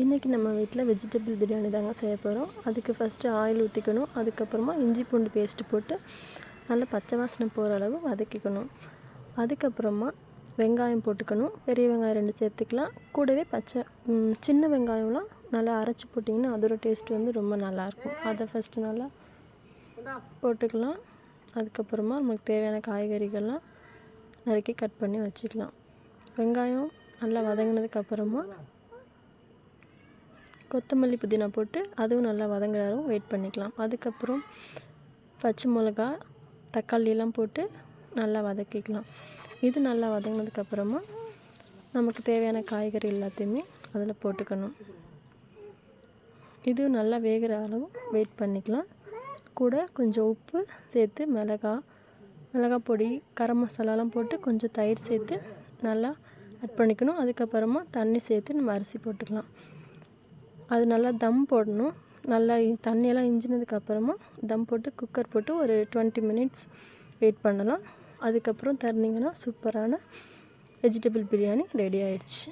இன்றைக்கி நம்ம வீட்டில் வெஜிடபிள் பிரியாணி தாங்க செய்ய போகிறோம் அதுக்கு ஃபஸ்ட்டு ஆயில் ஊற்றிக்கணும் அதுக்கப்புறமா இஞ்சி பூண்டு பேஸ்ட்டு போட்டு நல்லா பச்சை வாசனை போகிற அளவு வதக்கிக்கணும். அதுக்கப்புறமா வெங்காயம் போட்டுக்கணும். பெரிய வெங்காயம் ரெண்டு சேர்த்துக்கலாம். கூடவே பச்சை சின்ன வெங்காயம்லாம் நல்லா அரைச்சி போட்டிங்கன்னா அதோட டேஸ்ட் வந்து ரொம்ப நல்லாயிருக்கும். அதை ஃபஸ்ட்டு நல்லா போட்டுக்கலாம். அதுக்கப்புறமா நமக்கு தேவையான காய்கறிகள்லாம் நறுக்கி கட் பண்ணி வச்சுக்கலாம். வெங்காயம் நல்லா வதங்கினதுக்கப்புறமா கொத்தமல்லி புதினா போட்டு அதுவும் நல்லா வதங்குற வரையும் வெயிட் பண்ணிக்கலாம். அதுக்கப்புறம் பச்சை மிளகா தக்காளியெல்லாம் போட்டு நல்லா வதக்கிக்கலாம். இது நல்லா வதங்கினதுக்கப்புறமா நமக்கு தேவையான காய்கறி எல்லாத்தையுமே அதில் போட்டுக்கணும். இது நல்லா வேகிற அளவு வெயிட் பண்ணிக்கலாம். கூட கொஞ்சம் உப்பு சேர்த்து மிளகா மிளகாய் பொடி கரம் மசாலாலாம் போட்டு கொஞ்சம் தயிர் சேர்த்து நல்லா ஆட் பண்ணிக்கணும். அதுக்கப்புறமா தண்ணி சேர்த்து நம்ம அரிசி போட்டுக்கலாம். அது நல்லா தம் போடணும். நல்லா தண்ணியெல்லாம் இஞ்சினதுக்கப்புறமா தம் போட்டு குக்கர் போட்டு ஒரு டுவெண்ட்டி மினிட்ஸ் வெயிட் பண்ணலாம். அதுக்கப்புறம் திறந்தீங்கன்னா சூப்பரான வெஜிடபிள் பிரியாணி ரெடி ஆயிடுச்சு.